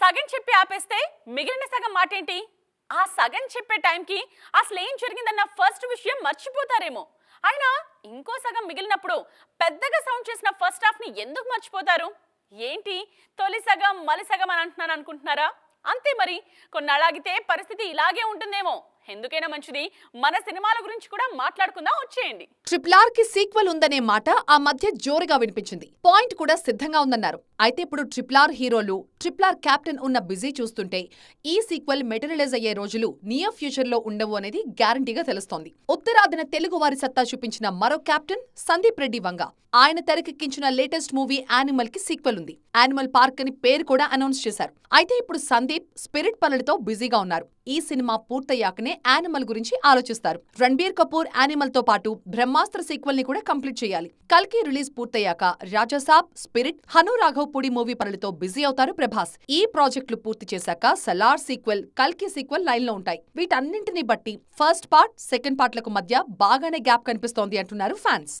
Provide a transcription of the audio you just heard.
సగం చెప్పి ఆపేస్తే మిగిలిన సగం మాట ఏంటి ఆ సగం చెప్పే టైంకి అసలు ఏం జరిగిందన్న ఫస్ట్ విషయం మర్చిపోతారేమో. అయినా ఇంకో సగం మిగిలినప్పుడు పెద్దగా సౌండ్ చేసిన ఫస్ట్ హాఫ్ని ఎందుకు మర్చిపోతారు? ఏంటి? తొలి సగం మలి సగం అని అంటున్నాను అనుకుంటున్నారా? అంతే మరి. కొన్నాళ్ళాగితే పరిస్థితి ఇలాగే ఉంటుందేమో. ఎందుకైనా మంచిది మన సినిమాల గురించి కూడా మాట్లాడుకుందాం వచ్చేయండి. ట్రిపుల్ ఆర్కి సీక్వెల్ ఉందనే మాట ఆ మధ్య జోరుగా వినిపించింది. పాయింట్ కూడా సిద్ధంగా ఉందన్నారు. అయితే ఇప్పుడు ట్రిపుల్ ఆర్ హీరోలు ట్రిప్లార్ క్యాప్టెన్ కెప్టెన్ ఉన్న బిజీ చూస్తుంటే ఈ సీక్వెల్ మెటీరియలైజ్ అయ్యే రోజులు నియర్ ఫ్యూచర్లో ఉండవు అనేది గ్యారంటీగా తెలుస్తోంది. ఉత్తరాదిన తెలుగు వారి సత్తా చూపించిన మరో కెప్టెన్ సందీప్ రెడ్డి వంగ. ఆయన తెరకెక్కించిన లేటెస్ట్ మూవీ యానిమల్కి సీక్వెల్ ఉంది. యానిమల్ పార్క్ అని పేరు కూడా అనౌన్స్ చేశారు. అయితే ఇప్పుడు సందీప్ స్పిరిట్ పనులతో బిజీగా ఉన్నారు. ఈ సినిమా పూర్తయ్యాకనే యానిమల్ గురించి ఆలోచిస్తారు. రణబీర్ కపూర్ యానిమల్తో పాటు బ్రహ్మాస్త్ర సీక్వెల్ని కూడా కంప్లీట్ చేయాలి. కల్కి రిలీజ్ పూర్తయ్యాక Raja Saab spirit Hanu Raghavapudi movie పనులతో బిజీ అవుతారు ప్రభాస్ ఈ ప్రాజెక్టులు పూర్తి చేశాక సలార్ సీక్వెల్ కల్కి సీక్వెల్ లైన్లో ఉంటాయి. వీటన్నింటిని బట్టి ఫస్ట్ పార్ట్ సెకండ్ పార్ట్లకు మధ్య బాగానే గ్యాప్ కనిపిస్తోంది అంటున్నారు ఫ్యాన్స్.